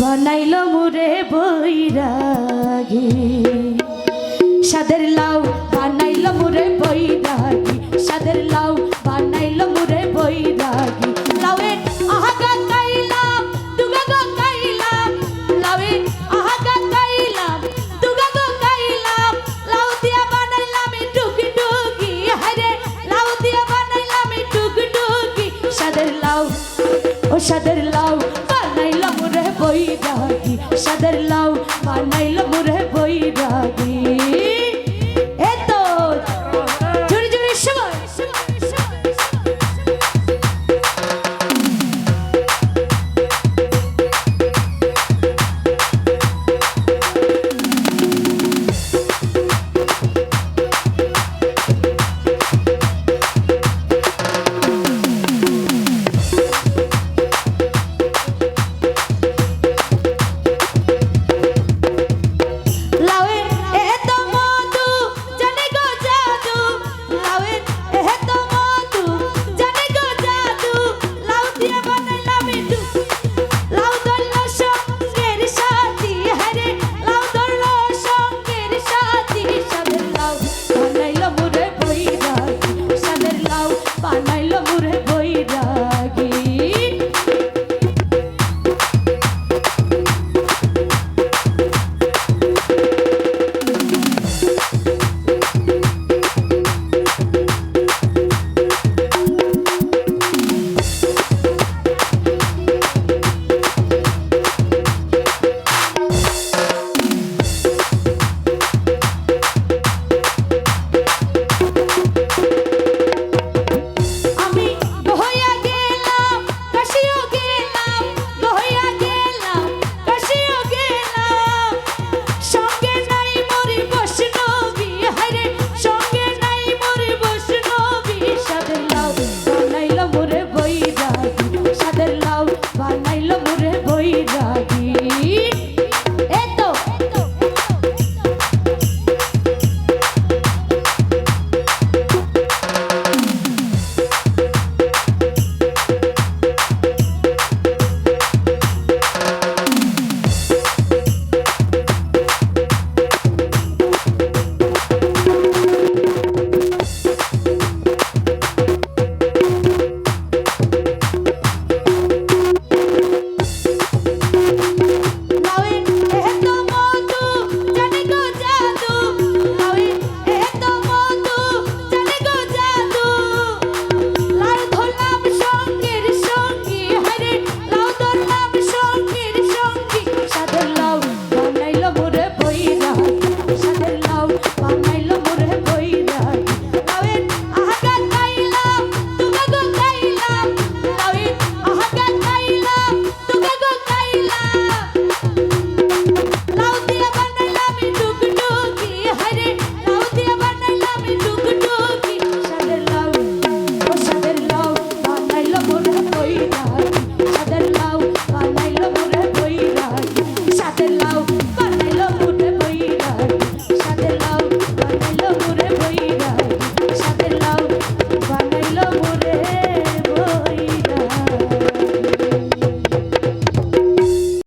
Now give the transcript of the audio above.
বানাইল মুরে বৈরাগী। সাদের লাউ বানাইল মুরে বৈরাগী। সাদের লাউ বানাইল মুরে বৈরাগী। লাউয়ে আহাগা কাইলাম দুগা গো কাইলাম লাউয়ে আহাগা কাইলাম দুগা গো কাইলাম লাউ দিয়া বানাইলাম টুকি টুকি হায়রে লাউ দিয়া বানাইলাম টুকি টুকি সাদের লাউ, ও সাদের সাদের লাউ বানাইল মুরে বৈরাগী।